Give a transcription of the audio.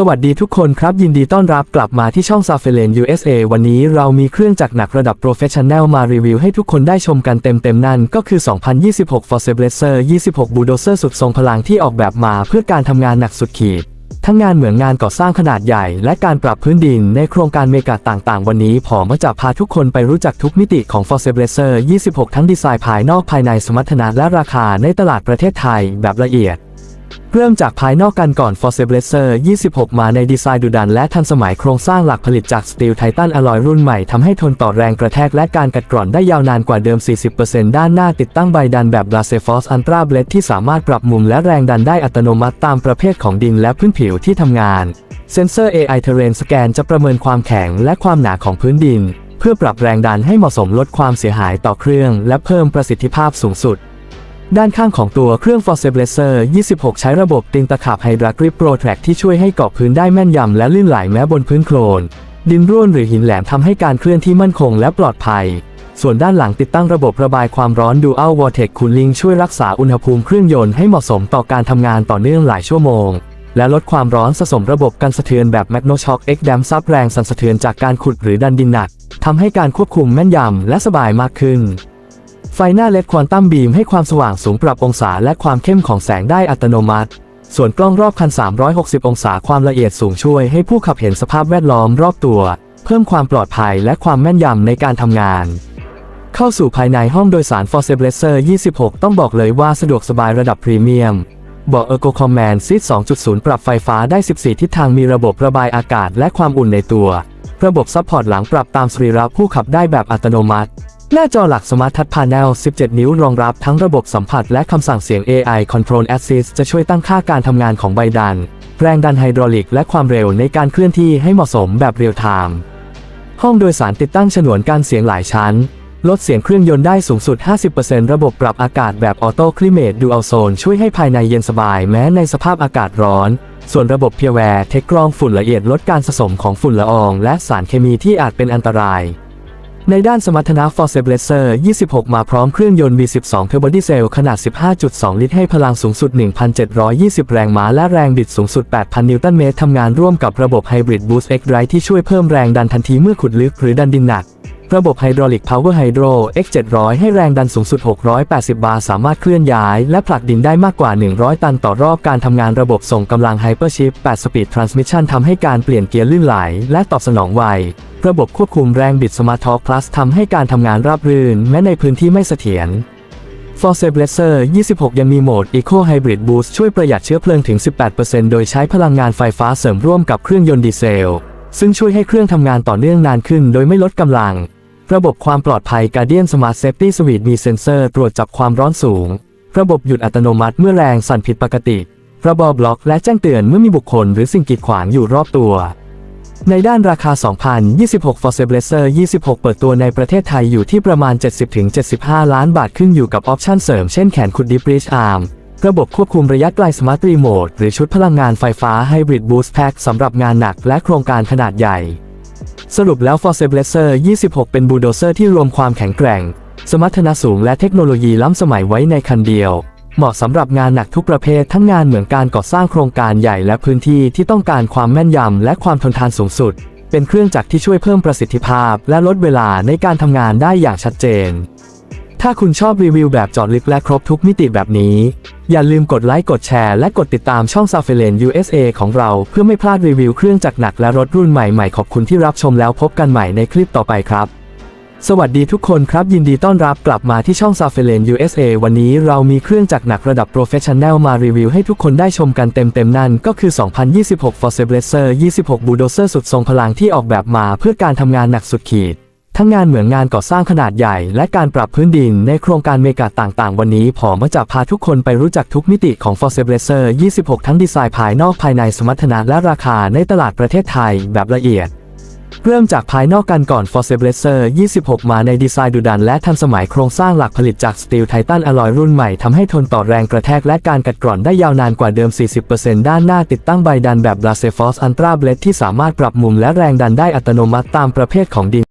สวัสดีทุกคนครับ ยินดีต้อนรับกลับมาที่ช่อง s a f e l e n USA วันนี้เรามีเครื่องจักรหนักระดับ Professional มารีวิวให้ทุกคนได้ชมกันเต็มๆ นั่นก็คือ 2026 Force Blazer 26 Bulldozer สุดทรงพลังที่ออกแบบมาเพื่อการทำงานหนักสุดขีด ทั้งงานเหมืองงานก่อสร้างขนาดใหญ่ และการปรับพื้นดินในโครงการเมกะต่างๆ วันนี้ผอมจะพาทุกคนไปรู้จักทุกมิติของ Force Blazer 26 ทั้งดีไซน์ภายนอกภายในสมรรถนะและราคาในตลาดประเทศไทยแบบละเอียด เริ่มจากภายนอกกันก่อน Force Blazer 26 มาในดีไซน์ดุดันและทันสมัยโครงสร้างหลักผลิตจากสตีลไททันอลอยรุ่นใหม่ทำให้ทนต่อแรงกระแทกและการกัดกร่อนได้ยาวนานกว่าเดิม 40%ด้านหน้าติดตั้งใบดันแบบ b l a s e f o r c e Ultra Blade ที่สามารถปรับมุมและแรงดันได้อัตโนมัติตามประเภทของดินและพื้นผิวที่ทำงาน เซ็นเซอร์ AI Terrain Scan จะประเมินความแข็งและความหนาของพื้นดิน เพื่อปรับแรงดันให้เหมาะสมลดความเสียหายต่อเครื่อง และเพิ่มประสิทธิภาพสูงสุด ด้านข้างของตัวเครื่อง Force Blazer 26 ใช้ระบบติงตะขาบ Hydra Grip Pro Track ที่ช่วยให้เกาะพื้นได้แม่นยำและลื่นไหลแม้บนพื้นโคลน ดินร่วนหรือหินแหลมทำให้การเคลื่อนที่มั่นคงและปลอดภัย ส่วนด้านหลังติดตั้งระบบระบายความร้อน Dual Vortex Cooling ช่วยรักษาอุณหภูมิเครื่องยนต์ให้เหมาะสมต่อการทำงานต่อเนื่องหลายชั่วโมง และลดความร้อนสะสมระบบกันสะเทือนแบบ MagnoShock X Dam ซับแรงสั่นสะเทือนจากการขุดหรือดันดินหนักทำให้การควบคุมแม่นยำและสบายมากขึ้น ไฟหน้าเลดควอนตัมบีมให้ความสว่างสูงปรับองศาและความเข้มของแสงได้อัตโนมัติ ส่วนกล้องรอบคัน 360 องศาความละเอียดสูงช่วยให้ผู้ขับเห็นสภาพแวดล้อมรอบตัว เพิ่มความปลอดภัยและความแม่นยำในการทำงาน เข้าสู่ภายในห้องโดยสาร Force Blazer 26 ต้องบอกเลยว่าสะดวกสบายระดับพรีเมียมเบาะ Ergo Command Seat 2.0 ปรับไฟฟ้าได้ 14 ทิศทางมีระบบระบายอากาศและความอุ่นในตัว ระบบซัพพอร์ตหลังปรับตามสรีระผู้ขับได้แบบอัตโนมัติ หน้าจอหลักสมาร์ททัชพา n e l 17 นิ้วรองรับทั้งระบบสัมผัสและคำสั่งเสียง AI Control Assist จะช่วยตั้งค่าการทำงานของใบดัน แรงดันไฮดรอลิกและความเร็วในการเคลื่อนที่ให้เหมาะสมแบบเรียลไทม์ห้องโดยสารติดตั้งฉนวนการเสียงหลายชั้น ลดเสียงเครื่องยนต์ได้สูงสุด 50%ระบบปรับอากาศแบบออโต้คลิเมตดูอัลโซนช่วยให้ภายในเย็นสบายแม้ในสภาพอากาศร้อน ส่วนระบบเพียแวร์เทคกรองฝุ่นละเอียดลดการสะสมของฝุ่นละออง และสารเคมีที่อาจเป็นอันตราย ในด้านสมรรถนะ Force Blazer 26 มาพร้อมเครื่องยนต์ V12 Turbo Diesel ขนาด 15.2 ลิตรให้พลังสูงสุด 1,720 แรงม้าและแรงบิดสูงสุด 8,000 นิวตันเมตรทำงานร่วมกับระบบ Hybrid Boost X Drive ที่ช่วยเพิ่มแรงดันทันทีเมื่อขุดลึกหรือดันดินหนัก ระบบ Hydraulic Power Hydro X 700 ให้แรงดันสูงสุด 680 บาร์ สามารถเคลื่อนย้าย และผลักดินได้มากกว่า 100 ตันต่อรอบการทำงานระบบส่งกำลัง Hypershift 8 Speed Transmission ทำให้การเปลี่ยนเกียร์ลื่นไหล และตอบสนองไว ระบบควบคุมแรงบิด Smart Torque Plus ทำให้การทำงานราบรื่น แม้ในพื้นที่ไม่เสถียร Force Blazer 26 ยังมีโหมด Eco Hybrid Boost ช่วยประหยัดเชื้อเพลิงถึง 18%โดยใช้พลังงานไฟฟ้าเสริมร่วมกับเครื่องยนต์ดีเซล ซึ่งช่วยให้เครื่องทำงานต่อเนื่องนานขึ้นโดยไม่ลดกำลัง ระบบความปลอดภัย Guardian Smart Safety Suite มีเซ็นเซอร์ตรวจจับความร้อนสูง ระบบหยุดอัตโนมัติเมื่อแรงสั่นผิดปกติ ระบบบล็อกและแจ้งเตือนเมื่อมีบุคคลหรือสิ่งกีดขวางอยู่รอบตัว ในด้านราคา 2026 Force Blazer 26 เปิดตัวในประเทศไทยอยู่ที่ประมาณ 70-75 ล้านบาทขึ้นอยู่กับออปชั่นเสริมเช่นแขนขุด Deep Reach Arm ระบบควบคุมระยะไกล Smart Remote หรือชุดพลังงานไฟฟ้า Hybrid Boost Pack สำหรับงานหนักและโครงการขนาดใหญ่ สรุปแล้ว Force Blazer 26 เป็นบูลโดเซอร์ที่รวมความแข็งแกร่ง สมรรถนะสูงและเทคโนโลยีล้ำสมัยไว้ในคันเดียว เหมาะสำหรับงานหนักทุกประเภททั้งงานเหมืองการก่อสร้างโครงการใหญ่และพื้นที่ที่ต้องการความแม่นยำและความทนทานสูงสุด เป็นเครื่องจักรที่ช่วยเพิ่มประสิทธิภาพ และลดเวลาในการทำงานได้อย่างชัดเจน ถ้าคุณชอบรีวิวแบบจอดลึกและครบทุกมิติแบบนี้ อย่าลืมกดไลค์กดแชร์และกดติดตามช่อง s a f e l e n USA ของเราเพื่อไม่พลาดรีวิวเครื่องจักรหนักและรถรุ่นใหม่ๆ ขอบคุณที่รับชมแล้วพบกันใหม่ในคลิปต่อไปครับ สวัสดีทุกคนครับ ยินดีต้อนรับกลับมาที่ช่อง s a f e l e n USA วันนี้เรามีเครื่องจักรหนักระดับ Professional มารีวิวให้ทุกคนได้ชมกันเต็มๆนั่นก็คือ 2026 Force Blazer 26 Bulldozer สุดทรงพลังที่ออกแบบมาเพื่อการทำงานหนักสุดขีด ทั้งงานเหมืองงานก่อสร้างขนาดใหญ่ และการปรับพื้นดินในโครงการเมกะต่างๆ วันนี้ผอมจะพาทุกคนไปรู้จักทุกมิติของ Force Blazer 26 ทั้งดีไซน์ภายนอกภายในสมรรถนะและราคาในตลาดประเทศไทยแบบละเอียด เริ่มจากภายนอกกันก่อน Force Blazer 26 มาในดีไซน์ดุดันและทันสมัยโครงสร้างหลักผลิตจากสตีลไททันอลอยรุ่นใหม่ทำให้ทนต่อแรงกระแทกและการกัดกร่อนได้ยาวนานกว่าเดิม 40%ด้านหน้าติดตั้งใบดันแบบ b l a s e f o r c e Ultra Blade ที่สามารถปรับมุมและแรงดันได้อัตโนมัติตามประเภทของดิน